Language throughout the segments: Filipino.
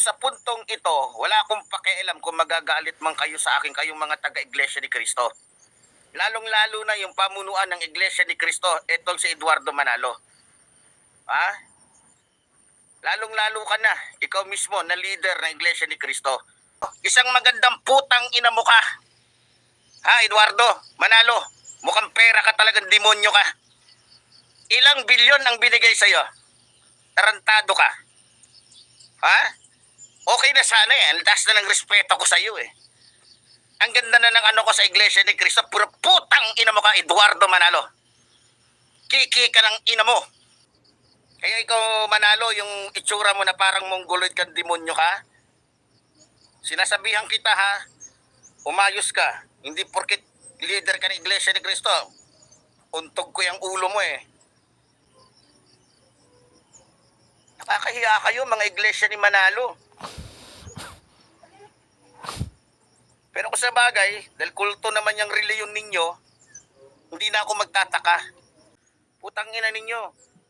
sa puntong ito, wala akong pakialam kung magagalit man kayo sa akin kayong mga taga-iglesia ni Kristo. Lalong-lalo na yung pamunuan ng iglesia ni Kristo, etong si Eduardo Manalo. Ha? Lalong-lalo ka na, ikaw mismo na leader ng iglesia ni Kristo. Isang magandang putang ina mo ka. Ha, Eduardo? Manalo, mukhang pera ka talagang demonyo ka. Ilang bilyon ang binigay sa'yo? Tarantado ka. Ha? Okay na sana. Ang taas na ng respeto ko sa'yo eh. Ang ganda na ng ano ko sa iglesia ni Cristo. Puro putang ina mo ka, Eduardo Manalo. Kiki ka ng ina mo. Kaya ikaw, Manalo, yung itsura mo na parang mongoloid kang demonyo ka. Sinasabihan kita ha, umayos ka. Hindi porket leader ka ng iglesia ni Cristo. Untog ko yung ulo mo eh. Nakakahiya kayo mga iglesia ni Manalo. Pero kung sa bagay, dahil kulto naman yung reliyon ninyo, hindi na ako magtataka. Putang ina ninyo.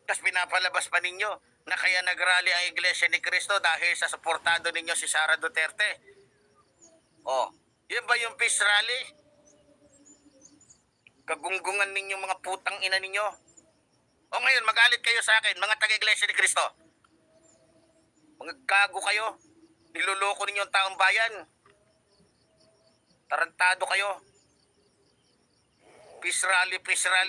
Tapos pinapalabas pa ninyo na kaya nagrally ang iglesia ni Cristo dahil sa suportado ninyo si Sara Duterte. Oh, yun ba yung peace rally? Kagunggungan ninyo mga putang ina ninyo. O ngayon, magalit kayo sa akin, mga taga-iglesia ni Cristo. Mga gago kayo. Niloloko ninyo ang taong bayan. Tarantado kayo. Peace rally, peace rally.